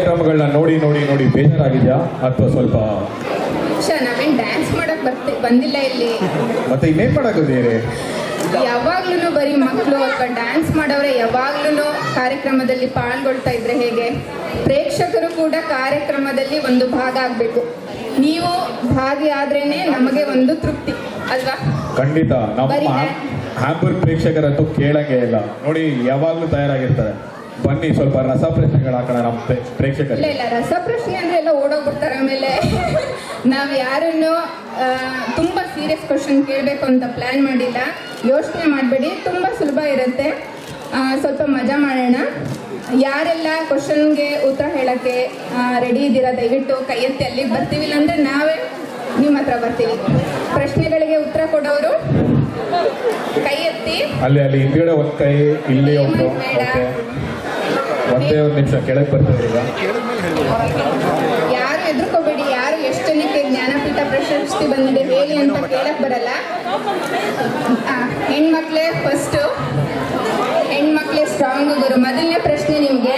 ಕಾರ್ಯಕ್ರಮಗಳನ್ನ ನೋಡಿ ನೋಡಿ ನೋಡಿ ಬೇಜಾರಾಗಿದ್ಯಾ? ಅಥವಾ ಸ್ವಲ್ಪ ಶ ನಾವೇನ್ ಡ್ಯಾನ್ಸ್ ಮಾಡಕ್ ಬರ್ತಿ ಬಂದಿಲ್ಲ ಇಲ್ಲಿ. ಮತ್ತೆ ಇನ್ನೇನ್ ಯಾವಾಗ್ಲೂ ಬರೀ ಮಕ್ಕಳು ಅಥವಾ ಡ್ಯಾನ್ಸ್ ಮಾಡೋರೆ ಯಾವಾಗ್ಲೂ ಕಾರ್ಯಕ್ರಮದಲ್ಲಿ ಪಾಲ್ಗೊಳ್ತಾ ಇದ್ರೆ ಹೇಗೆ? ಪ್ರೇಕ್ಷಕರು ಕೂಡ ಕಾರ್ಯಕ್ರಮದಲ್ಲಿ ಒಂದು ಭಾಗ ಆಗ್ಬೇಕು. ನೀವು ಭಾಗಿಯಾದ್ರೇನೆ ನಮಗೆ ಒಂದು ತೃಪ್ತಿ ಅಲ್ವಾ? ಖಂಡಿತ. ನಮ್ಮ ಬರೀ ಹ್ಯಾಂಬರ್ಗ್ ಪ್ರೇಕ್ಷಕರಂತೂ ಕೇಳಂಗೇ ಇಲ್ಲ. ನೋಡಿ ಯಾವಾಗ್ಲೂ ತಯಾರಾಗಿರ್ತಾರೆ. ಬನ್ನಿ ಸ್ವಲ್ಪ ರಸ ಪ್ರಶ್ನೆಗಳು ಹಾಕೋಣ ನಮ್ಮ ಪ್ರೇಕ್ಷಕರು ಇಲ್ಲ ಇಲ್ಲ ರಸಪ್ರಶ್ನೆ ಅಂದ್ರೆ ಎಲ್ಲ ಓಡೋಗ್ಬಿಡ್ತಾರೆ ಆಮೇಲೆ. ನಾವು ಯಾರನ್ನು ತುಂಬಾ ಸೀರಿಯಸ್ ಕ್ವಶನ್ ಕೇಳಬೇಕು ಅಂತ ಪ್ಲಾನ್ ಮಾಡಿಲ್ಲ. ಯೋಚನೆ ಮಾಡಬೇಡಿ ತುಂಬಾ ಸುಲಭ ಇರುತ್ತೆ. ಸ್ವಲ್ಪ ಮಜಾ ಮಾಡೋಣ. ಯಾರೆಲ್ಲ ಕ್ವಶನ್ಗೆ ಉತ್ತರ ಹೇಳಕ್ಕೆ ರೆಡಿ ಇದ್ದೀರಾ? ದಯವಿಟ್ಟು ಕೈ ಎತ್ತಿ ಅಲ್ಲಿಗೆ ಬರ್ತೀವಿ ಇಲ್ಲಾಂದ್ರೆ ನಾವೇ ನಿಮ್ಮ ಹತ್ರ ಬರ್ತೀವಿ. ಪ್ರಶ್ನೆಗಳಿಗೆ ಉತ್ತರ ಕೊಡೋರು ಕೈ ಎತ್ತಿ. ಅಲ್ಲಿ ಅಲ್ಲಿ ಹಿಂದ್ಗಡೆ ಒಂದ್ ಕೈ ಇಲ್ಲಿ ಬೇಡ. ಒಂದೇ ಒಂದು ನಿಮಿಷ, ಕೆಳಗೆ ಬರ್ತಾರೆ ಈಗ. ಯಾರು ಎದುರ್ಕೋಬೇಡಿ, ಯಾರು ಎಷ್ಟು ಜನಕ್ಕೆ ಜ್ಞಾನಪೀಠ ಪ್ರಶಸ್ತಿ ಬಂದಿದೆ ಹೇಳಿ ಅಂತ ಕೇಳಕ್ ಬರಲ್ಲ. ಹೆಣ್ಮಕ್ಳೇ ಫಸ್ಟು ಹೆಣ್ಮಕ್ಳೇ ಸ್ಟ್ರಾಂಗ್ ಗುರು. ಮೊದಲನೇ ಪ್ರಶ್ನೆ ನಿಮಗೆ.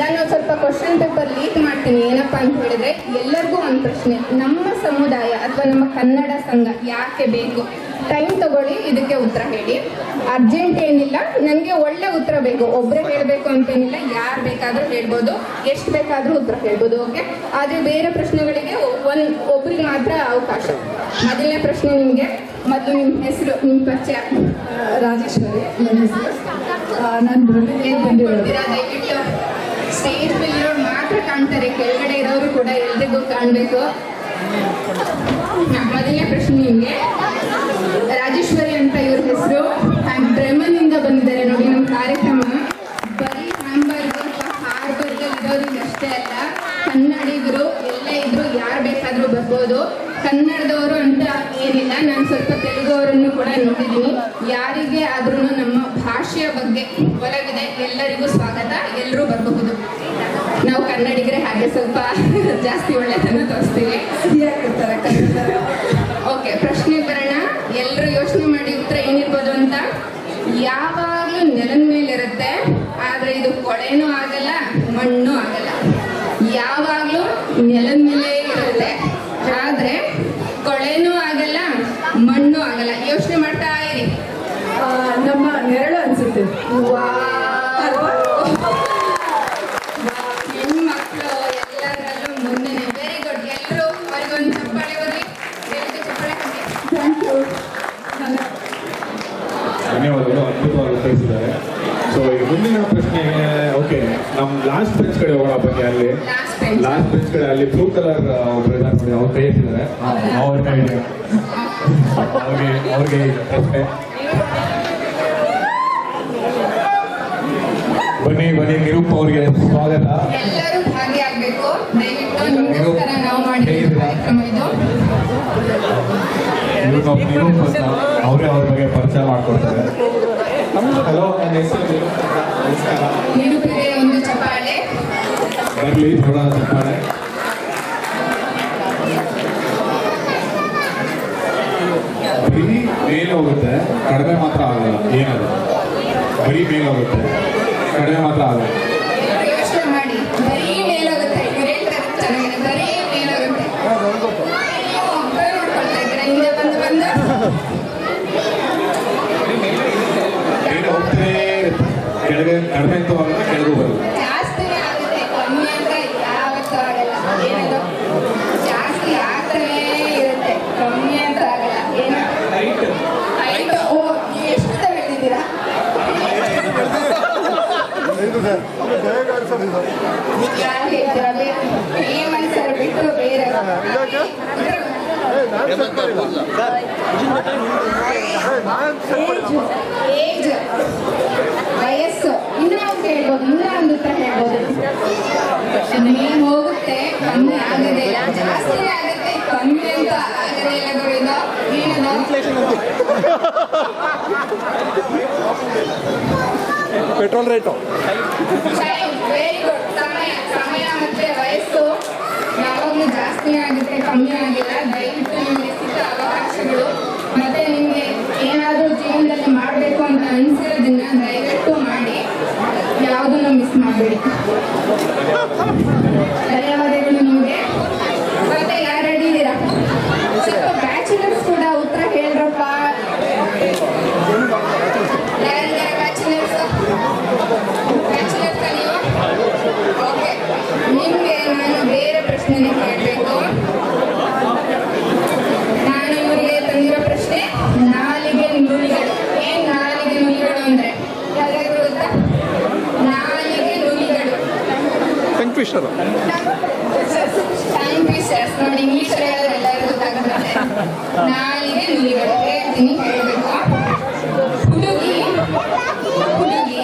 ನಾನು ಸ್ವಲ್ಪ ಕ್ವಶನ್ ಪೇಪರ್ ಲೀಕ್ ಮಾಡ್ತೀನಿ ಏನಪ್ಪ ಅಂತ ಹೇಳಿದ್ರೆ ಎಲ್ಲರಿಗೂ ಒಂದು ಪ್ರಶ್ನೆ. ನಮ್ಮ ಸಮುದಾಯ ಅಥವಾ ನಮ್ಮ ಕನ್ನಡ ಸಂಘ ಯಾಕೆ ಬೇಕು? ಟೈಮ್ ತಗೊಳ್ಳಿ ಇದಕ್ಕೆ ಉತ್ತರ ಹೇಳಿ. ಅರ್ಜೆಂಟ್ ಏನಿಲ್ಲ ನನಗೆ ಒಳ್ಳೆ ಉತ್ತರ ಬೇಕು. ಒಬ್ಬರೇ ಹೇಳಬೇಕು ಅಂತೇನಿಲ್ಲ ಯಾರು ಬೇಕಾದರೂ ಹೇಳ್ಬೋದು. ಎಷ್ಟು ಬೇಕಾದರೂ ಉತ್ತರ ಹೇಳ್ಬೋದು ಓಕೆ ಆದರೆ ಬೇರೆ ಪ್ರಶ್ನೆಗಳಿಗೆ ಒಂದು ಒಬ್ರಿಗೆ ಮಾತ್ರ ಅವಕಾಶ. ಮೊದಲನೇ ಪ್ರಶ್ನೆ ನಿಮಗೆ ಮೊದಲು ನಿಮ್ಮ ಹೆಸರು ನಿಮ್ಮ ಪರಿಚಯ. ರಾಜೇಶ್ವರಿ ನನ್ನ ಹೆಸರು. ನಾನು ಬಂದಿರೋದು. ಸ್ಟೇಜ್ ಮೇಲೆ ಇರೋರು ಮಾತ್ರ ಕಾಣ್ತಾರೆ. ಕೆಳಗಡೆ ಇರೋರು ಕೂಡ ಎಲ್ರಿಗೂ ಕಾಣ್ಬೇಕು. ಮೊದಲನೇ ಪ್ರಶ್ನೆ ನಿಮ್ಗೆ. ರಾಜೇಶ್ವರಿ ಅಂತ ಇವ್ರ ಹೆಸರು. ಬ್ರಹ್ಮನಿಂದ ಬಂದಿದ್ದಾರೆ ನೋಡಿ ನಮ್ಮ ಕಾರ್ಯಕ್ರಮ. ಬರೀ ಹ್ಯಾಂಬರ್ಗ್ ಅಥವಾ ಹಾರ್ಬರ್ಗ್ ಇರೋರಿಗೆ ಅಷ್ಟೇ ಅಲ್ಲ. ಕನ್ನಡಿಗರು ಎಲ್ಲೇ ಇದ್ರು ಯಾರು ಬೇಕಾದ್ರೂ ಬರ್ಬೋದು. ಕನ್ನಡದವರು ಅಂತ ಏನಿಲ್ಲ. ನಾನು ಸ್ವಲ್ಪ ತೆಲುಗು ಅವರನ್ನು ಕೂಡ ನೋಡಿದ್ದೀನಿ. ಯಾರಿಗೆ ಆದ್ರೂ ನಮ್ಮ ಭಾಷೆಯ ಬಗ್ಗೆ ಒಲವಿದೆ. ಎಲ್ಲರಿಗೂ ಸ್ವಾಗತ. ಎಲ್ಲರೂ ಬರಬಹುದು. ನಾವು ಕನ್ನಡಿಗರೇ ಹಾಗೆ ಸ್ವಲ್ಪ ಜಾಸ್ತಿ ಒಳ್ಳೆತನ ತೋರಿಸ್ತೀವಿ. ಓಕೆ ಪ್ರಶ್ನೆ ಬರೋಣ. ಎಲ್ಲರೂ ಯೋಚನೆ ಮಾಡಿ ಉತ್ತರ ಏನಿರ್ಬೋದು ಅಂತ? ಯಾವಾಗಲೂ ನೆಲದ ಮೇಲೆ ಇರುತ್ತೆ ಆದ್ರೆ ಇದು ಕೊಳೆನೂ ಆಗಲ್ಲ ಮಣ್ಣು ಆಗಲ್ಲ. ಯಾವಾಗಲೂ ನೆಲದ ಮೇಲೆ ಇರುತ್ತೆ ಆದ್ರೆ ಕೊಳೆನೂ ಆಗಲ್ಲ ಮಣ್ಣು ಆಗಲ್ಲ. ಯೋಚನೆ ಮಾಡ್ತಾ ಇರಿ. ನಮ್ಮ ನೆರಳು ಅನ್ಸುತ್ತೆ ಅಲ್ವಾ? ಹೆಣ್ಮಕ್ಳು ಎಲ್ಲರಲ್ಲೂ ಮುಂದೆ ವೆರಿ ಗುಡ್ ಎಲ್ಲರೂ ಅವ್ರಿಗೊಂದು ಚಪ್ಪಾಳೆ ಬರ್ರಿ ಎಲ್ರಿಗೂ ಚಪ್ಪಾಳೆ ಕೊಡಿ. ಥ್ಯಾಂಕ್ ಯು ಧನ್ಯವಾದಗಳು ಅದ್ಭುತವಾಗಿ ಉತ್ತರಿಸಿದ್ದಾರೆ ಸೊ ಈಗ ಮುಂದಿನ ಪ್ರಶ್ನೆ ಓಕೆ ನಮ್ ಲಾಸ್ಟ್ ಬೆಂಚ್ ಅಲ್ಲಿ. ಲಾಸ್ಟ್ ಬೆಂಚ್ ಕಡೆ ಅಲ್ಲಿ ಬ್ಲೂ ಕಲರ್ ಒಬ್ರು ಇದ್ದಾರೆ ನೋಡಿ ಅವ್ರ ಕೈ ಎತ್ತಿದ್ದಾರೆ. ಅವ್ರ ಕೈ ಅವ್ರಿಗೆ ಅವ್ರಿಗೆ ಬನ್ನಿ ಬನ್ನಿ ನಿರೂಪ್ ಅವ್ರಿಗೆ ಸ್ವಾಗತ. ಎಲ್ಲರೂ ಭಾಗಿಯಾಗಬೇಕು. ದಯವಿಟ್ಟು ನಾವು ಮಾಡಿದ ಹೇಗಿದ್ದೀರಾ? ಕಾರ್ಯಕ್ರಮ ಇದು. ನಿರೂಪ್ ಅವ್ರು- ಅಂತ ಅವರೇ ಅವ್ರ ಬಗ್ಗೆ ಪರಿಚಯ ಮಾಡ್ಕೊಡ್ತಾರೆ. ಹಲೋ ನನ್ನ ಹೆಸರು. ನಮಸ್ಕಾರ. ನಿರೂಪಿಗೆ ಒಂದು ನೋಡೋಣ ಚಪ್ಪಾಳೆ ಬರೀ ಮೇಲೆ ಹೋಗುತ್ತೆ, ಕಡಿಮೆ ಮಾತ್ರ ಆಗಲ್ಲ ಏನದು ಬರೀ ಮೇಲೆ ಹೋಗುತ್ತೆ, ಕಡಿಮೆ ಮಾತ್ರ ಆಗಲ್ಲ ಎಲ್ಲರೂ ಯೋಚನೆ ಮಾಡಿ ಬರೀ ಮೇಲಾಗುತ್ತೆ ಇವ್ರು ಹೇಳ್ತಾರೆ ಚೆನ್ನಾಗಿದೆ ಬರೀ ಮೇಲಾಗುತ್ತೆ ನೀವು ಒಬ್ಬರೇ ನೋಡ್ಕೊಳ್ತಾ ಇದ್ದೀರಾ ಹಿಂದೆ ಬಂದು ಬಂದು ಮೇಲೆ ಹೋಗ್ತಾನೇ ಇರುತ್ತೆ ಕೆಳಗೆ ಕಡಿಮೆ ಅಂತೂ ಆಗಲ್ಲ ಕೆಳಗೂ ಬರುತ್ತೆ ಜಾಸ್ತಿನೇ ಆಗುತ್ತೆ ಕಮ್ಮಿ ಅಂದ್ರೆ ಯಾವತ್ತೂ ಆಗಲ್ಲ ಏನದು ಜಾಸ್ತಿ ಆಗ್ತಾನೇ ಇರುತ್ತೆ ಕಮ್ಮಿ ಅಂತ ಆಗಲ್ಲ ಏನು ಹೈಟ್ ಓ ನೀವು ಎಷ್ಟು ಬೆಳೆದಿದ್ದೀರಾ ಯಾರು ಹೇಳ್ತೀರಾ ಬೇರೆ ಹೇಮಂತ್ ಸರ್ ಬಿಟ್ಟು ಬೇರೆ ಏಜ್ ವಯಸ್ಸು. ಇನ್ನೂ ನಾವು ಹೇಳ್ಬೋದು ಇನ್ನ ಒಂದು ಉತ್ತರ ಹೇಳ್ಬೋದು. ನೀವು ಹೋಗುತ್ತೆ ಕಮ್ಮಿ ಆಗದೆ. ಇಲ್ಲ ಜಾಸ್ತಿ ಆಗುತ್ತೆ ಕಮ್ಮಿ ಅಂತ ಆಗದೆ ಇಲ್ಲ ಏನದು ಪೆಟ್ರೋಲ್ ರೇಟು ವೆರಿ ಗುಡ್ ಸಮಯ ಸಮಯ ಮತ್ತೆ ವಯಸ್ಸು ಯಾವಾಗಲೂ ಜಾಸ್ತಿ ಆಗುತ್ತೆ ಕಮ್ಮಿ ಆಗಿಲ್ಲ ದಯವಿಟ್ಟು ನಿಮಗೆ ಸಿಕ್ಕ ಅವಕಾಶಗಳು ಮತ್ತೆ ನಿಮಗೆ ಏನಾದರೂ ಜೀವನದಲ್ಲಿ ಮಾಡಬೇಕು ಅಂತ ಅನಿಸಿರೋದನ್ನ ದಯವಿಟ್ಟು ಮಾಡಿ ಯಾವುದನ್ನು ಮಿಸ್ ಮಾಡಿ ಮಾಡಬೇಡಿ ಧನ್ಯವಾದಗಳು ನಿಮಗೆ ಮತ್ತೆ ಯಾರು ರೆಡಿ ಇದ್ದೀರಾ ಸ್ವಲ್ಪ ಬ್ಯಾಚುಲರ್ಸ್ ಕೂಡ ಉತ್ತರ ಹೇಳ್ರಪ್ಪ ಯಾರಿದ್ದಾರೆ ಬ್ಯಾಚುಲರ್ಸ್ ಬ್ಯಾಚುಲರ್ಸ್ ನೀವು ಓಕೆ ನಿಮಗೆ ನಾನು ಬೇರೆ ಪ್ರಶ್ನೆನೇ ಕೇಳಬೇಕು ನಾನು ಇವರಿಗೆ ತಂದಿರೋ ಪ್ರಶ್ನೆ ನಾಲಿಗೆ ನುಲಿಗಳು ಏನ್ ನಾಲಿಗೆ ನುಲಿಗಳು ಅಂದ್ರೆ ಯಾರಿಗಾದ್ರೂ ಗೊತ್ತಾ ನಾಲಿಗೆ ನುಲಿಗಳು ಕಂಕ್ವಿಷರು ಟೈಮ್ ನೋಡಿ ಇಂಗ್ಲಿಷ್ ಹೇಳಿದ್ರೆ ಎಲ್ಲರಿಗೂ ಗೊತ್ತಾಗುತ್ತೆ ನಾಲಿಗೆ ನುಲಿಗಳು ಹೇಳ್ತೀನಿ ಹೇಳ್ಬೇಕು. ಹುಡುಗಿ ಹುಡುಗಿ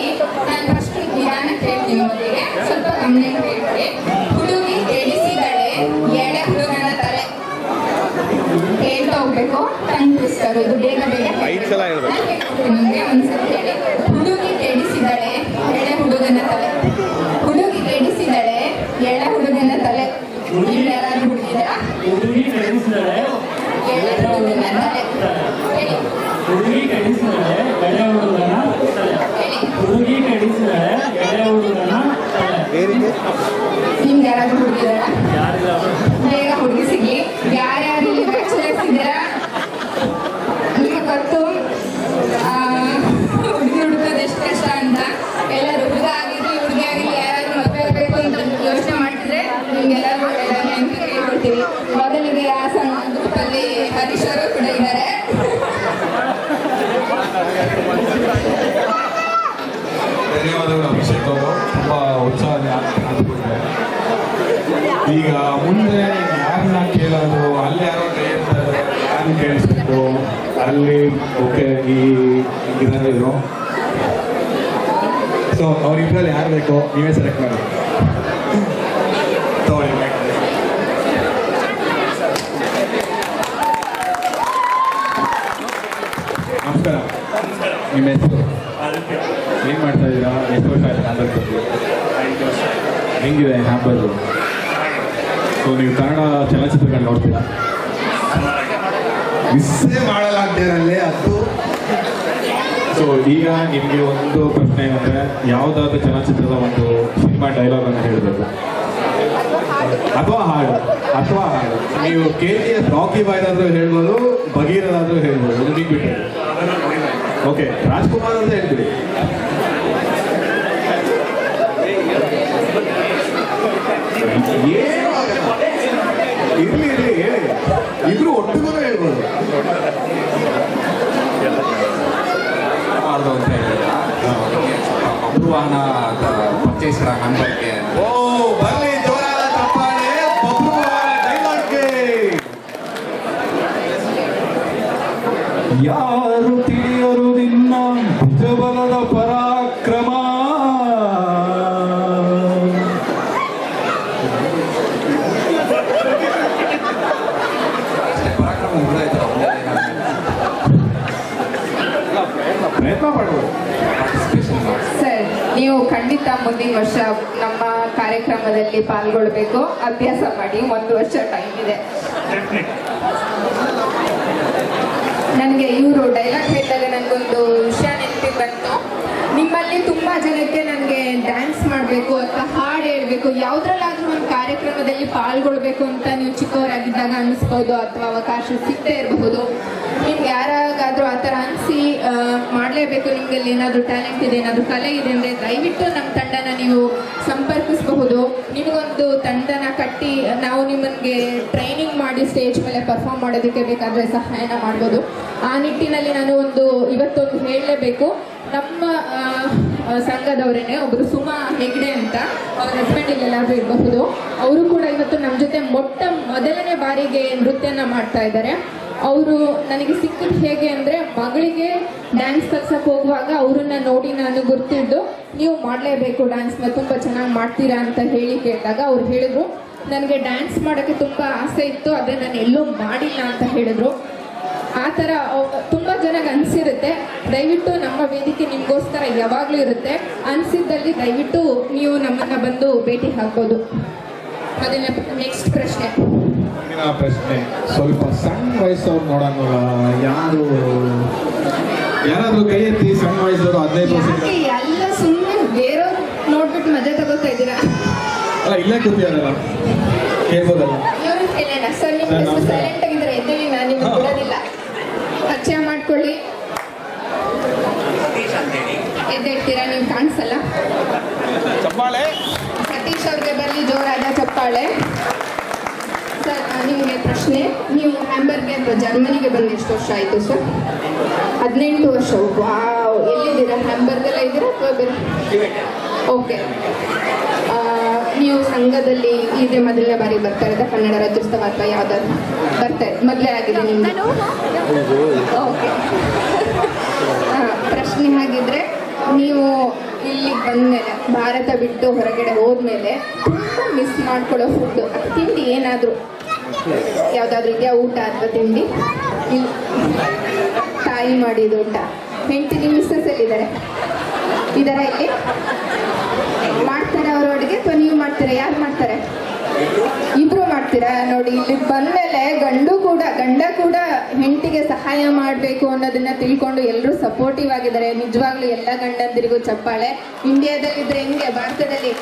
ನಾನು ಫಸ್ಟ್ ಧ್ಯಾನ ಕೇಳ್ತೀನಿ ಮೊದಲಿಗೆ ಸ್ವಲ್ಪ ಗಮನ ಹುಡುಗಿ ಎಡಿಸಿದಳೆ ಎಳೆ ಹುಡುಗನ ತಲೆ. ಹೇಳ್ತಾ ಹೋಗ್ಬೇಕು. ಟೈಮ್ ಪೀಸರ್ ಇದು ಬೇಗ ಬೇಗ. ಐದು ಸಲ ಹೇಳ್ಬೇಕು. ನಿಮಗೆ ಹೇಳಿ. ಹುಡುಗಿ ಕೆಡಿಸಿದಳೆ ಎಳೆ ಹುಡುಗನ ತಲೆ ಹುಡುಗಿ ಕೆಡಿಸಿದಳೆ ಎಳೆ ಹುಡುಗನ ತಲೆ ಇಲ್ಲಿ ಯಾರಾದ್ರೂ ಹುಡುಗಿದ್ದೀರಾ ಹುಡುಗಿ ಕಳಿಸಿದರೆ ಎಳೆ ಹುಡುಗನ ತಲೆ ಹೇಳಿ ಹುಡುಗಿ ಕಳಿಸಿದರೆ ಎಳೆ ಹುಡುಗನ ತಲೆ ಹೇಳಿ ಹುಡುಗಿ ಕಳಿಸಿದರೆ ಎಳೆ ಹುಡುಗನ ತಲೆ ಬೇರಿಗೆ ನಿಮ್ಗೆ ಯಾರಾದ್ರೂ ಹುಡುಗಿದಾರಾ ಈಗ ಮುಂದೆ ಯಾರನ್ನ ಕೇಳೋದು, ಅಲ್ಲಿ ಯಾರೋ ಕೇಳ್ತಾರೆ ಯಾರು ಕೇಳಿಸ್ಬಿಟ್ಟು ಅಲ್ಲಿ ಓಕೆ ಈ ಇವರು ಸೊ ಅವ್ರಿಬ್ರಲ್ಲಿ ಯಾರು ಬೇಕು? ನೀವೇ ಸೆಲೆಕ್ಟ್ ಮಾಡಿ. ತಗೊಳ್ಳಿ. ನಮಸ್ಕಾರ. ನಿಮ್ಮ ಹೆಸರು? ಏನು ಮಾಡ್ತಾ ಇದ್ದೀರಾ? ಎಷ್ಟು ವರ್ಷ ಆಯ್ತು ಹೆಂಗಿದೆ ಹ್ಯಾಂಬರು ಸೊ ನೀವು ಕನ್ನಡ ಚಲನಚಿತ್ರಗಳು ನೋಡ್ತೀರಾ? ಮಿಸ್ಸೇ ಮಾಡಲಾಗ್ದೇನಲ್ಲೇ ಅದು? ಸೊ ಈಗ ನಿಮಗೆ ಒಂದು ಪ್ರಶ್ನೆ ಏನಂದ್ರೆ ಯಾವುದಾದ್ರೂ ಚಲನಚಿತ್ರದ ಒಂದು ಸಿನಿಮಾ ಡೈಲಾಗ್ ಅನ್ನು ಹೇಳಬೇಕು. ಅಥವಾ ಹಾಡು ಅಥವಾ ಹಾಡು. ನೀವು ಕೆ ಜಿ ಎಸ್ ರಾಕಿ ಬಾಯ್ದಾದ್ರೂ ಹೇಳ್ಬೋದು ಬಗೀರದಾದ್ರೂ ಹೇಳ್ಬೋದು ಅದು ನೀವು ಬಿಟ್ಟು ಓಕೆ ರಾಜ್ಕುಮಾರ್ ಅಂತ ಹೇಳ್ತೀವಿ ಏನು. ಇರ್ಲಿ ಇರ್ಲಿ ಹೇಳಿ ಇಬ್ರು ಒಟ್ಟಿಗೂ ಹೇಳ್ಬೋದು ಮಾಡಬಾರ್ದು ಅಂತ ಹೇಳಿದ್ರ ವಾಹನ ಪರ್ಚೇಸ್ ಹಂಬಕ್ಕೆ ಓ ಬರ್ಲಿ ಪಾರ್ಟಿಸಿಪೇಷನ್ ಸರ್ ನೀವು ಖಂಡಿತ ಮುಂದಿನ ವರ್ಷ ನಮ್ಮ ಕಾರ್ಯಕ್ರಮದಲ್ಲಿ ಪಾಲ್ಗೊಳ್ಬೇಕು. ಅಭ್ಯಾಸ ಮಾಡಿ ಒಂದು ವರ್ಷ ಟೈಮ್ ಇದೆ. ನನಗೆ ಇವರು ಡೈಲಾಗ್ ಹೇಳಿದಾಗ ನನಗೊಂದು ವಿಷಯ ನಿಮ್ಮಲ್ಲಿ ತುಂಬ ಜನಕ್ಕೆ ನನಗೆ ಡ್ಯಾನ್ಸ್ ಮಾಡಬೇಕು ಅಥವಾ ಹಾಡು ಹೇಳಬೇಕು, ಯಾವ್ದ್ರಲ್ಲಾದ್ರೂ ಒಂದು ಕಾರ್ಯಕ್ರಮದಲ್ಲಿ ಪಾಲ್ಗೊಳ್ಬೇಕು ಅಂತ ನೀವು ಚಿಕ್ಕವರಾಗಿದ್ದಾಗ ಅನಿಸ್ಬೋದು ಅಥವಾ ಅವಕಾಶ ಸಿಗ್ತಾ ಇರಬಹುದು. ನಿಮ್ಗೆ ಯಾರಾಗಾದ್ರೂ ಆ ಥರ ಅನಿಸಿ ಮಾಡಲೇಬೇಕು ನಿಮಗೆ ಏನಾದರೂ ಟ್ಯಾಲೆಂಟ್ ಇದೆ, ಏನಾದರೂ ಕಲೆ ಇದೆ ಅಂದರೆ ದಯವಿಟ್ಟು ನಮ್ಮ ತಂಡನ ನಿಮಗೊಂದು ತಂಡನ ಕಟ್ಟಿ, ನಾವು ನಿಮಗೆ ಟ್ರೈನಿಂಗ್ ಮಾಡಿ ಸ್ಟೇಜ್ ಮೇಲೆ ಪರ್ಫಾರ್ಮ್ ಮಾಡೋದಕ್ಕೆ ಬೇಕಾದರೆ ಸಹಾಯನ ಮಾಡ್ಬೋದು. ಆ ನಿಟ್ಟಿನಲ್ಲಿ ನಾನು ಒಂದು ಇವತ್ತೊಂದು ಹೇಳಲೇಬೇಕು. ನಮ್ಮ ಸಂಘದವರೇನೆ ಒಬ್ಬರು ಸುಮಾ ಹೆಗ್ಡೆ ಅಂತ ಅವ್ರ ಹಸ್ಬೆಂಡ್ ಇಲ್ಲೆಲ್ಲಾದ್ರೂ ಇರಬಹುದು. ಅವರು ಕೂಡ ಇವತ್ತು ನಮ್ಮ ಜೊತೆ ಮೊಟ್ಟ ಮೊದಲನೇ ಬಾರಿಗೆ ನೃತ್ಯನ ಮಾಡ್ತಾ ಇದ್ದಾರೆ. ಅವರು ನನಗೆ ಸಿಕ್ಕಿದ್ದು ಹೇಗೆ ಅಂದರೆ ಮಗಳಿಗೆ ಡ್ಯಾನ್ಸ್ ಕಲ್ಸಕ್ಕೆ ಹೋಗುವಾಗ ಅವ್ರನ್ನ ನೋಡಿ ನಾನು ಗುರ್ತಿದ್ದು, ನೀವು ಮಾಡಲೇಬೇಕು ಡ್ಯಾನ್ಸ್ನ ತುಂಬ ಚೆನ್ನಾಗಿ ಮಾಡ್ತೀರಾ ಅಂತ ಹೇಳಿ ಕೇಳಿದಾಗ ಅವ್ರು ಹೇಳಿದರು. ನನಗೆ ಡ್ಯಾನ್ಸ್ ಮಾಡೋಕ್ಕೆ ತುಂಬ ಆಸೆ ಇತ್ತು, ಆದರೆ ನಾನು ಎಲ್ಲೂ ಮಾಡಿಲ್ಲ ಅಂತ ಹೇಳಿದರು. ಆ ಥರ ತುಂಬ ಜನಕ್ಕೆ ಅನಿಸಿರುತ್ತೆ. ದಯವಿಟ್ಟು ನಮ್ಮ ವೇದಿಕೆ ನಿಮಗೋಸ್ಕರ ಯಾವಾಗಲೂ ಇರುತ್ತೆ. ಅನಿಸಿದ್ದಲ್ಲಿ ದಯವಿಟ್ಟು ನೀವು ನಮ್ಮನ್ನು ಬಂದು ಭೇಟಿ ಹಾಕ್ಬೋದು ನೆಕ್ಸ್ಟ್ ಪ್ರಶ್ನೆ ಮುಂದಿನ ಪ್ರಶ್ನೆ ಸ್ವಲ್ಪ ಸಣ್ಣ ವಯಸ್ಸವ್ರು ನೋಡೋಣ ಯಾರು ಯಾರಾದ್ರೂ ಕೈ ಎತ್ತಿ ಸಣ್ಣ ವಯಸ್ಸವರು ಹದಿನೈದು ವರ್ಷ ಎಲ್ಲ ಸುಮ್ಮನೆ ಬೇರೆ ನೋಡ್ಬಿಟ್ಟು ಮಜಾ ಇದ್ದೀರಾ? ಅಲ್ಲ ಇಲ್ಲೇ ಕೂತಿದಾರಲ್ಲ. ಕೇಳ್ಬೋದಲ್ಲ? ಸರ್ ನೀವು ಸೈಲೆಂಟ್ ಆಗಿದ್ರೆ ಎದ್ದೇಳಿ ನಾನು ನಿಮ್ಗೆ ಬಿಡೋದಿಲ್ಲ ಪರಿಚಯ ಮಾಡ್ಕೊಳ್ಳಿ. ಎದ್ದೇಳ್ತೀರಾ? ನೀವು ಕಾಣಿಸಲ್ಲ. ಚಪ್ಪಾಳೆ? ಸತೀಶ್ ಅವ್ರಿಗೆ ಬರಲಿ ಜೋರಾದ ಚಪ್ಪಾಳೆ. ಸರ್ ನಿಮಗೆ ಪ್ರಶ್ನೆ ನೀವು ಹ್ಯಾಂಬರ್ಗರ್ ಜರ್ಮನಿಗೆ ಬಂದು ಎಷ್ಟು ವರ್ಷ ಆಯಿತು ಸರ್? ಹದಿನೆಂಟು ವರ್ಷ ಎಲ್ಲಿದ್ದೀರಾ? ಹ್ಯಾಂಬರ್ಗೆಲ್ಲ ಇದ್ದೀರಾ ಅಥವಾ ಬೇರೆ? ಓಕೆ. ನೀವು ಸಂಘದಲ್ಲಿ ಇದೇ ಮೊದಲನೇ ಬಾರಿ ಬರ್ತಾ ಇರೋದ? ಕನ್ನಡ ರಾಜ್ಯೋತ್ಸವ ಅಥವಾ ಯಾವ್ದಾದ್ರು ಬರ್ತಾ ಮೊದಲೇ ಆಗಿದೆ ನಿಮ್ದು? ಓಕೆ. ಪ್ರಶ್ನೆ ಹಾಗಿದ್ರೆ ನೀವು ಇಲ್ಲಿಗೆ ಬಂದಮೇಲೆ ಭಾರತ ಬಿಟ್ಟು ಹೊರಗಡೆ ಹೋದ್ಮೇಲೆ ತುಂಬಾ ಮಿಸ್ ಮಾಡ್ಕೊಳ್ಳೋ ಫುಡ್ ತಿಂಡಿ ಏನಾದರೂ? ಯಾವುದಾದ್ರೂ ಇದೆಯಾ ಊಟ ಅಥವಾ ತಿಂಡಿ? ಇಲ್ಲಿ. ತಾಯಿ ಮಾಡಿದ ಊಟ. ಹೆಂಡತಿ ಮಿಸ್ಸಸ್ ಎಲ್ಲಿದ್ದಾರೆ? ಇದಾರ ಇಲ್ಲಿ? ಮಾಡ್ತಾರೆ ಅವ್ರ ಅಡುಗೆ ಅಥವಾ ನೀವು ಮಾಡ್ತಾರೆ? ಯಾರು ಮಾಡ್ತಾರೆ? ಇಬ್ರು ಮಾಡ್ತೀರಾ ನೋಡಿ, ಇಲ್ಲಿ ಬಂದ್ಮೇಲೆ ಗಂಡು ಕೂಡ, ಗಂಡ ಕೂಡ ಹೆಂಡತಿಗೆ ಸಹಾಯ ಮಾಡಬೇಕು ಅನ್ನೋದನ್ನ ತಿಳ್ಕೊಂಡು ಎಲ್ಲರೂ ಸಪೋರ್ಟಿವ್ ಆಗಿದ್ದಾರೆ. ನಿಜವಾಗ್ಲೂ ಎಲ್ಲ ಗಂಡಂದಿರಿಗೂ ಚಪ್ಪಾಳೆ. ಇಂಡಿಯಾದಲ್ಲಿ ಇದ್ರೆ ಹೆಂಗೆ? ಭಾರತದಲ್ಲಿ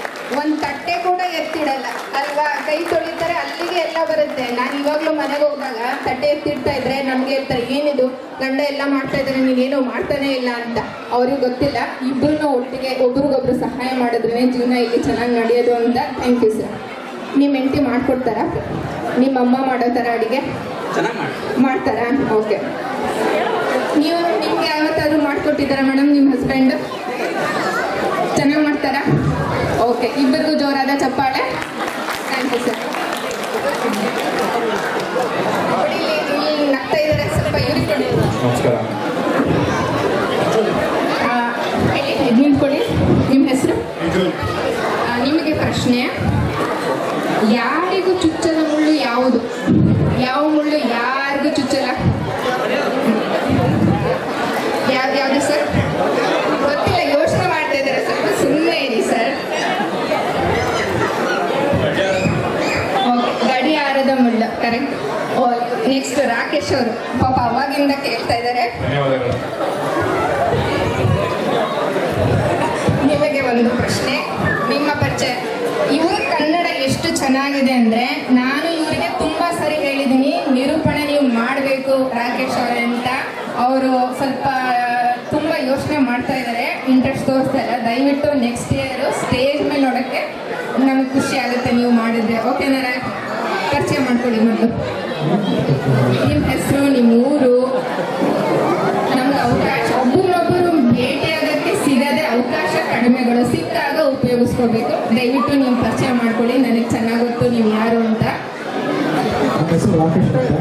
ಒಂದ್ ತಟ್ಟೆ ಕೂಡ ಎತ್ತಿಡಲ್ಲ. ಅಲ್ವಾ? ಕೈ ತೊಳಿತಾರೆ, ಅಲ್ಲಿಗೆ ಎಲ್ಲ ಬರುತ್ತೆ. ನಾನು ಇವಾಗ್ಲೂ ಮನೆಗೆ ಹೋದಾಗ ತಟ್ಟೆ ಎತ್ತಿಡ್ತಾ ಇದ್ರೆ ನಮ್ಗೆ ಹೇಳ್ತಾರೆ, ಏನಿದು? ಗಂಡ ಎಲ್ಲ ಮಾಡ್ತಾ ಇದ್ದಾರೆ ನೀನೇನು ಮಾಡ್ತಾನೆ ಇಲ್ಲ ಅಂತ. ಅವ್ರಿಗೆ ಗೊತ್ತಿಲ್ಲ. ಇಬ್ಬರನ್ನು ಒಟ್ಟಿಗೆ ಒಬ್ರಿಗೊಬ್ರು ಸಹಾಯ ಮಾಡಿದ್ರೆ ಜೀವನ ಇಲ್ಲಿ ಚೆನ್ನಾಗಿ ನಡೆಯೋದು ಅಂತ. ಥ್ಯಾಂಕ್ ಯು ಸರ್ ನಿಮ್ಮ ಹೆಂಡತಿ ಮಾಡ್ಕೊಡ್ತಾರಾ? ನಿಮ್ಮ ಅಮ್ಮ ಮಾಡೋ ಥರ ಅಡುಗೆ? ಚೆನ್ನಾಗಿ ಮಾಡ್ತಾರಾ? ಓಕೆ. ನೀವು ನಿಮ್ಗೆ ಯಾವತ್ತಾದ್ರೂ ಮಾಡ್ಕೊಟ್ಟಿದ್ದಾರಾ ಮೇಡಮ್ ನಿಮ್ಮ ಹಸ್ಬೆಂಡ್ ಚೆನ್ನಾಗಿ ಮಾಡ್ತಾರಾ? ಓಕೆ ಇಬ್ಬರಿಗೂ ಜೋರಾದ ಚಪ್ಪಾಳೆ. ಪಾಪ ಅವಾಗಿಂದ ಕೇಳ್ತಾ ಇದ್ದಾರೆ. ಧನ್ಯವಾದಗಳು. ನಿಮಗೆ ಒಂದು ಪ್ರಶ್ನೆ. ನಿಮ್ಮ ಪರಿಚಯ. ಇವ್ರ ಕನ್ನಡ ಎಷ್ಟು ಚೆನ್ನಾಗಿದೆ ಅಂದ್ರೆ ನಾನು ಇವರಿಗೆ ತುಂಬಾ ಸರಿ ಹೇಳಿದ್ದೀನಿ ನಿರೂಪಣೆ ನೀವು ಮಾಡಬೇಕು ರಾಕೇಶ್ ಅವರೇ ಅಂತ. ಅವರು ಸ್ವಲ್ಪ ತುಂಬಾ ಯೋಚನೆ ಮಾಡ್ತಾ ಇದ್ದಾರೆ. ಇಂಟ್ರೆಸ್ಟ್ ತೋರಿಸ್ತಾ ಇಲ್ಲ. ದಯವಿಟ್ಟು ನೆಕ್ಸ್ಟ್ ಇಯರ್ ಸ್ಟೇಜ್ ಮೇಲೆ ನೋಡೋಕ್ಕೆ ನಮ್ಗೆ ಖುಷಿ ಆಗುತ್ತೆ ನೀವು ಮಾಡಿದ್ರೆ. ಓಕೆನಾ ಪರಿಚಯ ಮಾಡ್ಕೊಳ್ಳಿ ಮೊದಲು. ನಿಮ್ಮ ಹೆಸರು ನಿಮ್ಮ ಊರು ನಮ್ಗೆ ಅವಕಾಶ ಒಬ್ಬರನ್ನೊಬ್ಬರು ಭೇಟಿಯಾಗಕ್ಕೆ ಸಿಗದೆ ಅವಕಾಶ ಕಡಿಮೆಗಳು ಸಿಕ್ಕಾಗ ಉಪಯೋಗಿಸ್ಕೋಬೇಕು. ದಯವಿಟ್ಟು ನೀವು ಪರಿಚಯ ಮಾಡ್ಕೊಳ್ಳಿ ನನಗೆ ಚೆನ್ನಾಗಿ ಗೊತ್ತು ನೀವು ಯಾರು ಅಂತ. ಹೆಸರು ರಾಕೇಶ್ ಅಂತ.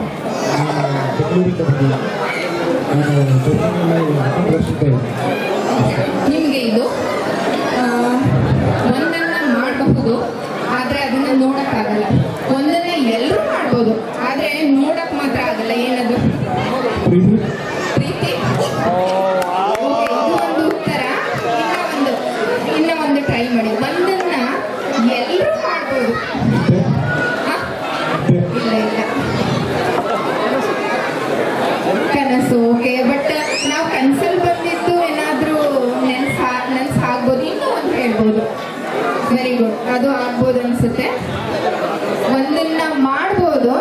ಬೆಂಗಳೂರಿಂದ ನಿಮಗೆ ಇದು ಒಂದನ್ನ ಮಾಡಬಹುದು ಆದರೆ ಅದನ್ನ ನೋಡೋಕ್ಕಾಗಲ್ಲ. ಒಂದನ್ನ ಎಲ್ಲರೂ ಮಾಡ್ಬೋದು. ಆದರೆ ನೋಡಕ್ ಮಾತ್ರ ಆಗಲ್ಲ ಏನದು ಪ್ರೀತಿ ಪ್ರೀತಿ ಓಕೆ, ಇದು ಒಂದು ಉತ್ತರ ಇನ್ನ ಒಂದು ಇನ್ನ ಒಂದು ಟ್ರೈ ಮಾಡಿ ಒಂದನ್ನ ಎಲ್ಲರೂ ಮಾಡ್ಬೋದು ಆ? ಇಲ್ಲ ಇಲ್ಲ ಕನಸು ಓಕೆ ಬಟ್ ನಾವು ಕನಸಲ್ಲಿ ಬಂದಿದ್ದು ಏನಾದರೂ ನೆನ್ಸ್ ನೆನ್ಸ್ ಆಗ್ಬೋದು ಇನ್ನೂ ಒಂದು ಹೇಳ್ಬೋದು ವೆರಿ ಗುಡ್ ಅದು ಆಗ್ಬೋದು ಅನ್ಸುತ್ತೆ ಒಂದನ್ನ ಮಾಡ್ಬೋದು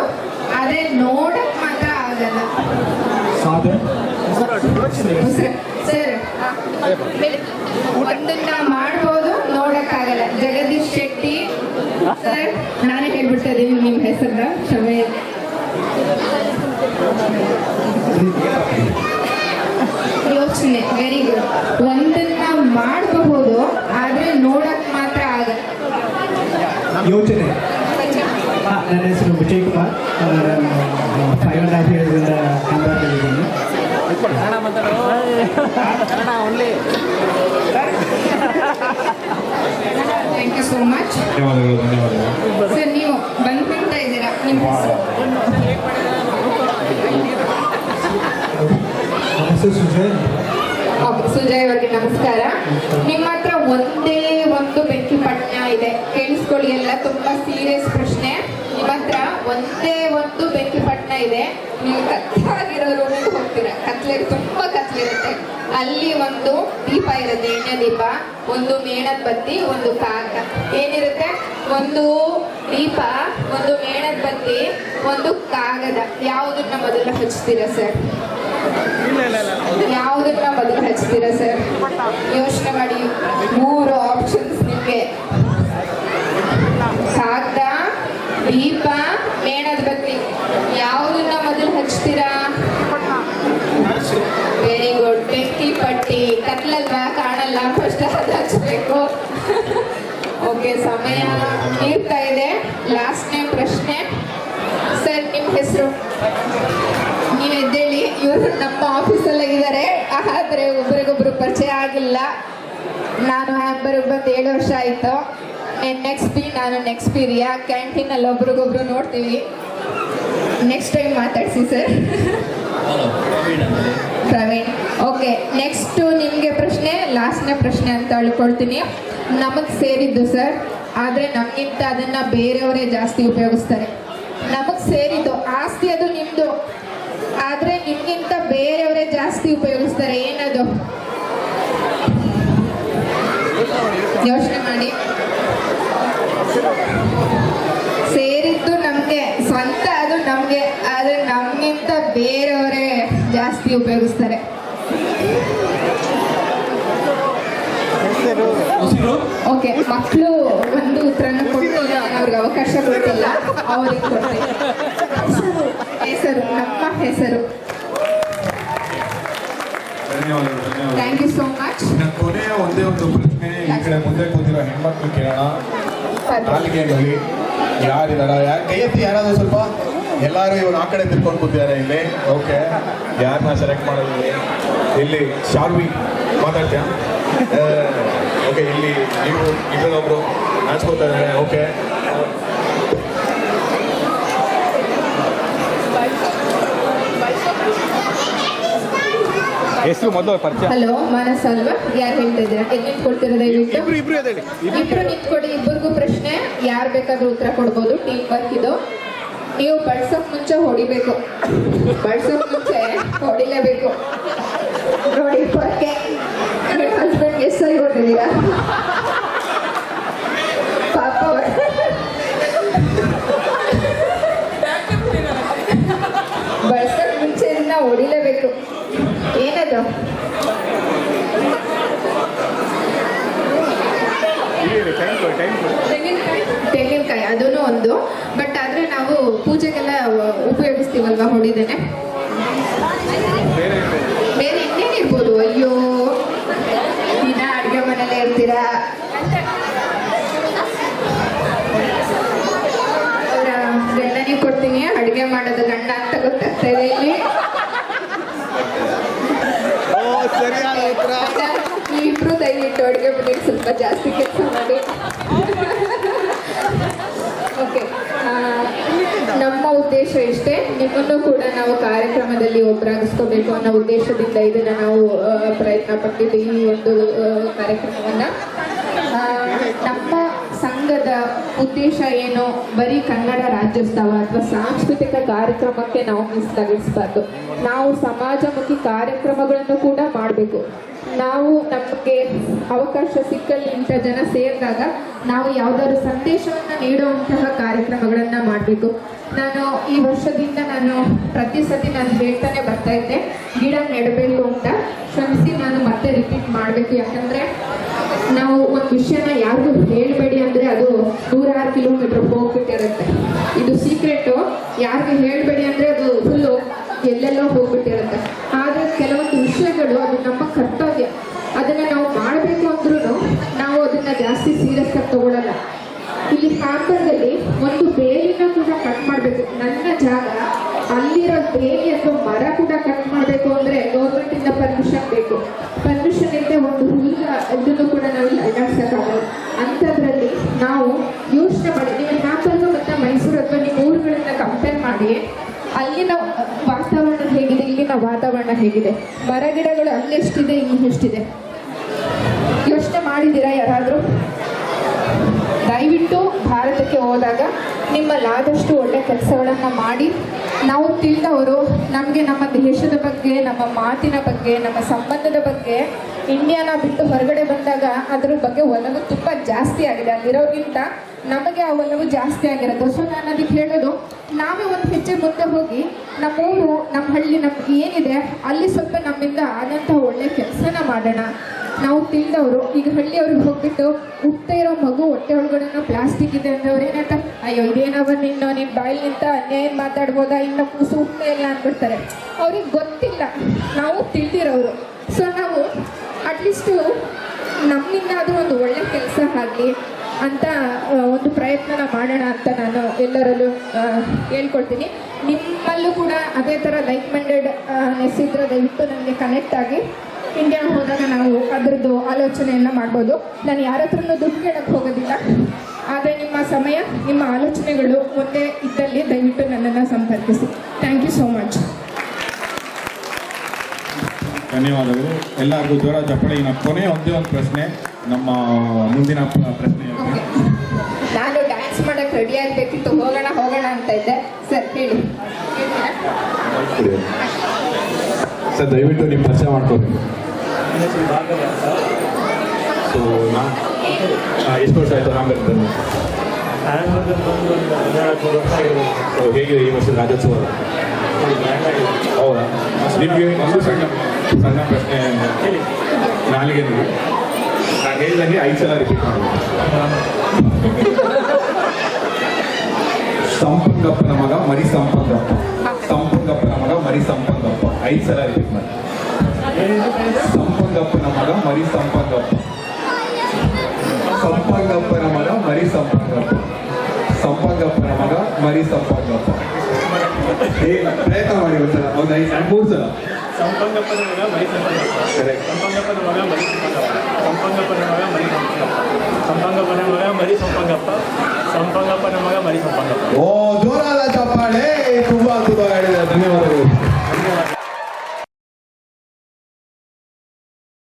ಆದರೆ ನೋಡಕ್ ಮಾತ್ರ ಆಗಲ್ಲ ಸಾಧನೆ ಸರ್. ಸರ್. ಒಂದನ್ನ ಮಾಡ್ಬೋದು ನೋಡಕ್ಕಾಗಲ್ಲ. ಜಗದೀಶ್ ಶೆಟ್ಟಿ ಸರ್? ನಾನೇ ಹೇಳ್ಬಿಡ್ತಾ ಇದ್ದೀನಿ ನಿಮ್ಮ ಹೆಸರನ್ನ ಕ್ಷಮೆ. ಯೋಚನೆ ವೆರಿ ಗುಡ್ ಒಂದನ್ನ ಮಾಡಬಹುದು ಆದ್ರೆ ನೋಡಕ್ ಮಾತ್ರ ಆಗಲ್ಲ. ಯೋಚನೆ. ನನ್ನ ಹೆಸರು Vijay Kumar. Five and half ಇಯರ್ಸಿಂದ only thank you so much ಧನ್ಯವಾದಗಳು ಧನ್ಯವಾದಗಳು. ಸರ್ ನೀವು ಬಂದ್ಬಿಡ್ತಾ ಇದ್ದೀರಾ? ನಿಮ್ಮ ಹೆಸರು? ಸುಜಯ್. ಓಕೆ ಸುಜಯ್ ಅವರಿಗೆ ನಮಸ್ಕಾರ. ನಿಮ್ಮ ಹತ್ರ ಒಂದೇ ಒಂದು ಬೆಂಕಿ ಪಟ್ಟಣ ಇದೆ. ಕೇಳಿಸ್ಕೊಳ್ಳಿ ಎಲ್ಲ ತುಂಬಾ ಸೀರಿಯಸ್ ಪ್ರಶ್ನೆ. ನಿಮ್ಮ ಹತ್ರ ಒಂದೇ ಒಂದು ಬೆಂಕಿಪಟ್ಟಣ ಇದೆ. ನೀವು ಕತ್ತಾಗಿರೋ ರೂಮಿಗೆ ಹೋಗ್ತೀರಾ. ಕತ್ಲೆ ತುಂಬಾ ಕತ್ಲಿರುತ್ತೆ. ಅಲ್ಲಿ ಒಂದು ದೀಪ ಇರುತ್ತೆ, ಎಣ್ಣೆ ದೀಪ. ಒಂದು ಮೇಣದ ಬತ್ತಿ, ಒಂದು ಕಾಗ. ಏನಿರುತ್ತೆ? ಒಂದು ದೀಪ, ಒಂದು ಮೇಣದ ಬತ್ತಿ, ಒಂದು ಕಾಗದ. ಯಾವುದನ್ನ ಮೊದಲು ಹಚ್ತೀರಾ ಸರ್? ಯಾವುದನ್ನ ಮೊದಲು ಹಚ್ತೀರಾ ಸರ್? ಯೋಚನೆ ಮಾಡಿ. ಮೂರು ಆಪ್ಷನ್ಸ್ ನಿಮಗೆ ಕಾಗದ ದೀಪ, ಮೇಣದ ಬತ್ತಿ. ಯಾವುದನ್ನ ಮೊದಲು ಹಚ್ತೀರಾ? ವೆರಿ ಗುಡ್ ಬೆಂಕಿ ಪಟ್ಟಿ, ಕತ್ಲಲ್ವಾ? ಕಾಣಲ್ಲ. ಫಸ್ಟ್ ಅದು ಹಚ್ಬೇಕು. ಓಕೆ ಸಮಯ ಮೀರ್ತಾ ಇದೆ. ಲಾಸ್ಟ್ನೇ ಪ್ರಶ್ನೆ. ಸರ್ ನಿಮ್ಮ ಹೆಸರು? ನೀವು ಎದ್ದೇಳಿ. ಇವರು ನಮ್ಮ ಆಫೀಸ್ ಇದ್ದಾರೆ ಆದರೆ ಒಬ್ರಿಗೊಬ್ರು ಪರಿಚಯ ಆಗಿಲ್ಲ. ನಾನು ಹ್ಯಾಂಬರ್ಗ್ ಏಳು ವರ್ಷ ಆಯಿತು. ನೆಕ್ಸ್ಟ್ ಬಿ ನಾನು ನೆಕ್ಸ್ಟ್ ಕ್ಯಾಂಟೀನ್ ಕ್ಯಾಂಟೀನಲ್ಲಿ ಒಬ್ರಿಗೊಬ್ರು ನೋಡ್ತೀವಿ. ನೆಕ್ಸ್ಟ್ ಟೈಮ್ ಮಾತಾಡ್ಸಿ ಸರ್ ಪ್ರವೀಣ್ ಓಕೆ ನೆಕ್ಸ್ಟು ನಿಮಗೆ ಪ್ರಶ್ನೆ ಲಾಸ್ಟ್ನೇ ಪ್ರಶ್ನೆ ಅಂತ ಹೇಳ್ಕೊಳ್ತೀನಿ ನಮಗೆ ಸೇರಿದ್ದು ಸರ್ ಆದರೆ ನಮಗಿಂತ ಅದನ್ನು ಬೇರೆಯವರೇ ಜಾಸ್ತಿ ಉಪಯೋಗಿಸ್ತಾರೆ. ನಮಗೆ ಸೇರಿದ್ದು ಆಸ್ತಿ ಅದು ನಿಮ್ಮದು ಆದರೆ ನಿಮಗಿಂತ ಬೇರೆಯವರೇ ಜಾಸ್ತಿ ಉಪಯೋಗಿಸ್ತಾರೆ ಏನದು? ಯೋಚನೆ ಮಾಡಿ. ಸೇರಿದ್ದು ನಮಗೆ ಸ್ವಂತ ಅದು ನಮಗೆ ಆದರೆ ನಮಗಿಂತ ಬೇರೆಯವರೇ ಜಾಸ್ತಿ ಉಪಯೋಗಿಸ್ತಾರೆ. ಓಕೆ ಮಕ್ಕಳು ಒಂದು ಉತ್ತರನ ಕೊಟ್ಟು ಅವ್ರಿಗೆ ಅವಕಾಶ ಕೊಟ್ಟಿಲ್ಲ ಅವ್ರಿಗೆ ಕೊಡ್ತೀನಿ. ಹೆಸರು ನಮ್ಮ ಹೆಸರು. ಥ್ಯಾಂಕ್ ಯು ಸೋ ಮಚ್ ಕೊನೆಯ ಒಂದೇ ಒಂದು ಪ್ರಶ್ನೆ ಈ ಕಡೆ ಮುಂದೆ ಕೂತಿರೋ ಹೆಣ್ಮಕ್ಳು ಕೇಳೋಣ. ನಾಲ್ಗೆನಲ್ಲಿ ಯಾರಿದಾರ ಯಾರು ಕೈ ಎತ್ತಿ ಯಾರಾದ್ರೂ ಸ್ವಲ್ಪ ಎಲ್ಲರೂ ಇವ್ರು ಆ ಕಡೆ ತಿರ್ಕೊಂಡು ಕೂತಿದ್ದಾರೆ ಇಲ್ಲಿ. ಓಕೆ ಯಾರನ್ನ ಸೆಲೆಕ್ಟ್ ಮಾಡೋದು ಇಲ್ಲಿ? ಶಾರ್ವಿ ಮಾತಾಡ್ತೀಯಾ? ಓಕೆ ಇಲ್ಲಿ ನೀವು ಇಬ್ಬರೊಬ್ರು ನಾಚ್ಕೋತಾ ಇದ್ದಾರೆ. ಓಕೆ ಹೆಸರು ಮೊದಲು ಪರಿಚಯ. ಹಲೋ ಮಾನಸ ಅಲ್ವಾ? ಯಾರು ಹೇಳ್ತಾ ಇದ್ದೀರಾ ಎಲ್ಲಿ ನಿಂತ್ಕೊಳ್ತೀರಾ ದಯವಿಟ್ಟು? ಇಬ್ರು ಇಬ್ರು ಹೇಳಿ ಇಬ್ರು ನಿಂತ್ಕೊಡಿ ಇಬ್ಬರಿಗೂ ಪ್ರಶ್ನೆ. ಯಾರು ಬೇಕಾದ್ರೂ ಉತ್ತರ ಕೊಡ್ಬೋದು. ಟೀಮ್ ವರ್ಕ್ ಇದು. ನೀವು ಬಳ್ಸಕ್ ಮುಂಚೆ ಹೊಡಿಬೇಕು. ಬಳ್ಸಕ್ ಮುಂಚೆ ಹೊಡಿಲೇಬೇಕು. ನೋಡಿ ಹಸ್ಬೆಂಡ್ ಎಷ್ಟು ಸರಿ ಹೊಡೆದಿದ್ದೀರಾ ಏನದು ತೆಂಗಿನಕಾಯಿ ಅದೂ ಒಂದು. ಬಟ್ ಆದ್ರೆ ನಾವು ಪೂಜೆಗೆಲ್ಲ ಉಪಯೋಗಿಸ್ತೀವಲ್ವಾ ಹೊಡಿದೇನೆ ಬೇರೆ ಇನ್ನೇನು ಇರ್ಬೋದು? ಅಯ್ಯೋ. ದಿನ ಅಡುಗೆ ಮನೇಲೆ ಇರ್ತೀರಾ? ಅವರ ಗಂಡನಿಗೆ ಕೊಡ್ತೀನಿ ಅಡುಗೆ ಮಾಡೋದು ಗಂಡ ಅಂತ ಗೊತ್ತಾಗ್ತಾ ಇದೆ ಇಲ್ಲಿ ಸರಿಯಾದ ಉತ್ತರ ಅಡುಗೆ ಸ್ವಲ್ಪ ಜಾಸ್ತಿ ಕೆಲಸ ಮಾಡಿ. ಓಕೆ ನಮ್ಮ ಉದ್ದೇಶ ಇಷ್ಟೇ. ನಿಮ್ಮನ್ನು ಕೂಡ ನಾವು ಕಾರ್ಯಕ್ರಮದಲ್ಲಿ ಒಬ್ಬರಾಗಿಸ್ಕೋಬೇಕು ಅನ್ನೋ ಉದ್ದೇಶದಿಂದ ಇದನ್ನ ನಾವು ಪ್ರಯತ್ನ ಪಟ್ಟಿದ್ದೀವಿ ಈ ಒಂದು ಕಾರ್ಯಕ್ರಮವನ್ನ. ನಮ್ಮ ಸಂಘದ ಉದ್ದೇಶ ಏನು? ಬರೀ ಕನ್ನಡ ರಾಜ್ಯೋತ್ಸವ ಅಥವಾ ಸಾಂಸ್ಕೃತಿಕ ಕಾರ್ಯಕ್ರಮಕ್ಕೆ ನಾವು ಮೀಸಲಾಗಿರಿಸಬಾರ್ದು ನಾವು ಸಮಾಜಮುಖಿ ಕಾರ್ಯಕ್ರಮಗಳನ್ನು ಕೂಡ ಮಾಡಬೇಕು. ನಾವು ನಮಗೆ ಅವಕಾಶ ಸಿಕ್ಕಲ್ಲಿ ಇಂಥ ಜನ ಸೇರಿದಾಗ ನಾವು ಯಾವುದಾದ್ರು ಸಂದೇಶವನ್ನು ನೀಡುವಂತಹ ಕಾರ್ಯಕ್ರಮಗಳನ್ನು ಮಾಡಬೇಕು. ನಾನು ಈ ವರ್ಷದಿಂದ ನಾನು ಪ್ರತಿ ಸತಿ ನಾನು ಹೇಳ್ತಾನೆ ಬರ್ತಾ ಇದ್ದೆ. ಗಿಡ ನೆಡಬೇಕು ಅಂತ ಶ್ರಮಿಸಿ ನಾನು ಮತ್ತೆ ರಿಪೀಟ್ ಮಾಡಬೇಕು. ಯಾಕಂದರೆ ನಾವು ಒಂದು ವಿಷಯನ ಯಾರಿಗೂ ಹೇಳಬೇಡಿ ಅಂದರೆ ಅದು ನೂರಾರು ಕಿಲೋಮೀಟರ್ ಹೋಗ್ಬಿಟ್ಟಿರುತ್ತೆ. ಇದು ಸೀಕ್ರೆಟು ಯಾರಿಗೂ ಹೇಳಬೇಡಿ ಅಂದರೆ ಅದು ಫುಲ್ಲು ಎಲ್ಲೆಲ್ಲೋ ಹೋಗ್ಬಿಟ್ಟಿರುತ್ತೆ. ಆದರೆ ಕೆಲವೊಂದು ವಿಷಯಗಳು ಅದು ನಮ್ಮ ಕರ್ತವ್ಯ. ಅದನ್ನು ನಾವು ಜಾಸ್ತಿ ಸೀರಿಯಸ್ ಆಗಿ ತಗೊಳ್ಳಲ್ಲ ಇಲ್ಲಿ ಹ್ಯಾಂಬರ್ಗಲ್ಲಿ ಒಂದು ಬೇಲಿನ ಕೂಡ ಕಟ್ ಮಾಡಬೇಕು. ನನ್ನ ಜಾಗ ಅಲ್ಲಿರೋ ಬೇಲಿ ಅಥವಾ ಮರ ಕೂಡ ಕಟ್ ಮಾಡಬೇಕು ಗೌರ್ಮೆಂಟ್ ಇಂದ ಪರ್ಮಿಷನ್ ಬೇಕು. ಪರ್ಮಿಷನ್ ಇಲ್ಲದೆ ಒಂದು ಹುಲ್ಲ ಇದನ್ನು ಕೂಡ ನಾವು ಅಡ್ಡಾಡ್ಸೋಕ್ಕಾಗಲ್ಲ ಅಂಥದ್ರಲ್ಲಿ ನಾವು ಯೋಚನೆ ಮಾಡಿ. ನೀವು ಹ್ಯಾಂಬರ್ಗ್ ಮತ್ತೆ ಮೈಸೂರು ಅಥವಾ ನಿಮ್ಮ ಊರುಗಳನ್ನ ಕಂಪೇರ್ ಮಾಡಿ. ಅಲ್ಲಿನ ವಾತಾವರಣ ಹೇಗಿದೆ, ಇಲ್ಲಿನ ವಾತಾವರಣ ಹೇಗಿದೆ? ಮರ ಗಿಡಗಳು ಅಲ್ಲೆಷ್ಟಿದೆ ಇಲ್ಲಿ ಎಷ್ಟಿದೆ? ಯೋಚನೆ ನಿಮ್ಮಲ್ಲಿ ಒಳ್ಳೆ ಕೆಲಸಗಳನ್ನು ಮಾಡಿ, ನಾವು ತಿಳಿದವರು ನಮಗೆ ನಮ್ಮ ದೇಶದ ಬಗ್ಗೆ, ನಮ್ಮ ಮಾತಿನ ಬಗ್ಗೆ, ನಮ್ಮ ಸಂಬಂಧದ ಬಗ್ಗೆ ಇಂಡಿಯಾನ ಬಿಟ್ಟು ಹೊರಗಡೆ ಬಂದಾಗ ಅದ್ರ ಬಗ್ಗೆ ಒಲವು ತುಂಬ ಜಾಸ್ತಿ ಆಗಿದೆ. ಅಲ್ಲಿರೋಕ್ಕಿಂತ ನಮಗೆ ಆ ಒಲವು ಜಾಸ್ತಿ ಆಗಿರೋದು. ಸೊ ನಾನು ಅದಕ್ಕೆ ಹೇಳೋದು, ನಾವೇ ಒಂದು ಹೆಜ್ಜೆ ಮುಂದೆ ಹೋಗಿ ನಮ್ಮ ಊರು ನಮ್ಮ ಹಳ್ಳಿ ನಮ್ಗೆ ಏನಿದೆ, ಅಲ್ಲಿ ಸ್ವಲ್ಪ ನಮ್ಮಿಂದ ಆದಂತಹ ಒಳ್ಳೆ ಕೆಲಸನ ಮಾಡೋಣ. ನಾವು ತಿಂದವರು ಈಗ ಹಳ್ಳಿಯವ್ರಿಗೆ ಹೋಗ್ಬಿಟ್ಟು ಹುಟ್ಟೇ ಇರೋ ಮಗು ಹೊಟ್ಟೆ ಒಳಗಡೆ ಪ್ಲಾಸ್ಟಿಕ್ ಇದೆ ಅಂದ್ರೆ ಅವ್ರು ಏನಂತ ಅಯ್ಯೋ, ಇದೇನವ ನಿನ್ನ ನಿನ್ನ ಬಾಯಲ್ಲಿ ನಿಂತ ಅನ್ಯಾಯ ಮಾತಾಡ್ಬೋದಾ? ಇನ್ನು ಕೂಸು ಹುಟ್ಟೇ ಇಲ್ಲ ಅಂದ್ಬಿಡ್ತಾರೆ. ಅವ್ರಿಗೆ ಗೊತ್ತಿಲ್ಲ. ನಾವು ತಿಳಿದಿರೋರು. ಸೊ ನಾವು ಅಟ್ಲೀಸ್ಟ್ ನಮ್ಮಿಂದ ಅದು ಒಂದು ಒಳ್ಳೆ ಕೆಲಸ ಆಗಲಿ ಅಂತ ಒಂದು ಪ್ರಯತ್ನನ ಮಾಡೋಣ ಅಂತ ನಾನು ಎಲ್ಲರಲ್ಲೂ ಹೇಳ್ಕೊಳ್ತೀನಿ ನಿಮ್ಮಲ್ಲೂ ಕೂಡ ಅದೇ ಥರ ಲೈಕ್ ಮೈಂಡೆಡ್ ನೆಸ್ ಇದ್ರೆ ದಯವಿಟ್ಟು ನನಗೆ ಕನೆಕ್ಟ್ ಆಗಿ. ಇಂಡಿಯಾ ಹೋದಾಗ ನಾವು ಅದರದ್ದು ಆಲೋಚನೆಯನ್ನು ಮಾಡ್ಬೋದು. ನಾನು ಯಾರ ಹತ್ರನೂ ದುಡ್ಡು ಕೇಳಕ್ಕೆ ಹೋಗೋದಿಲ್ಲ. ಆದರೆ ನಿಮ್ಮ ಸಮಯ ನಿಮ್ಮ ಆಲೋಚನೆಗಳು ಮುಂದೆ ಇದ್ದಲ್ಲಿ ದಯವಿಟ್ಟು ನನ್ನನ್ನು ಸಂಪರ್ಕಿಸಿ. ಥ್ಯಾಂಕ್ ಯು ಸೋ ಮಚ್ ಧನ್ಯವಾದಗಳು. ಎಲ್ಲರಿಗೂ ಜೋರ ಚಪ್ಪಳಿ ಇನ್ನು ಕೊನೆ ಒಂದೇ ಒಂದು ಪ್ರಶ್ನೆ. ನಮ್ಮ ಮುಂದಿನ ಪ್ರಶ್ನೆ ನಾನು ಡ್ಯಾನ್ಸ್ ಮಾಡಕ್ಕೆ ರೆಡಿ ಆಗಬೇಕಿತ್ತು. ಹೋಗೋಣ ಹೋಗೋಣ ಅಂತ ಇದ್ದೆ. ಸರ್ ಹೇಳಿ. ಸರ್ ದಯವಿಟ್ಟು ನಿಮ್ಮ ಪರಿಚಯ ಮಾಡ್ಕೋಬೇಕು ನನ್ನ ಹೆಸರು ಭಾಗವತ ಅಂತ ಸೊ ನಾ ಆ, ಎಷ್ಟು ವರ್ಷ ಆಯಿತು ರಾಮಗಢದಲ್ಲಿ ಬ್ಯಾಂಗ್ಳೂರಲ್ಲಿ ಬಂದು ಒಂದು ಹದಿನಾಲ್ಕು ಮೂರು ವರ್ಷ ಆಗಿರ್ಬೋದು ಸೊ ಹೇಗಿದೆ ಈ ವರ್ಷದ ರಾಜ್ಯೋತ್ಸವ ಇದು grand ಆಗಿದೆ. ಹೌದಾ ನಿಮಗೆ ಒಂದು ಸಣ್ಣ ಸಣ್ಣ ಪ್ರಶ್ನೆ ಹೇಳಿ ನಾಲಿಗೆ ನೀವು ನಾನು ಹೇಳಿದಂಗೆ ಐದು ಸಲ ರಿಪೀಟ್ ಮಾಡಬೇಕು ಸಂಪಂಗಪ್ಪನ ಮಗ ಮರಿ ಸಂಪಂಗಪ್ಪ ಸಂಪಂಗಪ್ಪನ ಮಗ ಮರಿ ಸಂಪಂಗಪ್ಪ ಐದು ಸಲ ರಿಪೀಟ್ ಮಾಡಿ సంపంగప్పన మగం మరీ సంపంగప్ప సంపంగప్పన మగం మరీ సంపంగప్ప సంపంగప్పన మగ మరీ సంపంగప్ప ಏ ಪ್ರಯತ್ನ ಮಾಡಿ ಒಂದ್ಸಲ ಒಂದು ಐದು ಮೂರು ಸಲ ಸಂಪಂಗಪ್ಪನ ಮಗ ಮರಿ ಸಂಪಂಗಪ್ಪನ ಮಗ ಮರಿ ಸಂಪಂಗಪ್ಪನ ಮಗ ಮರಿ ಸಂಪಂಗಪ್ಪನ ಮಗ ಮರಿ ಸಂಪಂಗಪ್ಪ ಸಂಪಂಗಪ್ಪನ ಮಗ ಮರಿ ಸಂಪಂಗಪ್ಪ ಓ ಜೋರಾದ ಚಪ್ಪಾಳೆ ತುಂಬಾ ಅದ್ಭುತವಾಗಿದೆ ಧನ್ಯವಾದಗಳು ಧನ್ಯವಾದ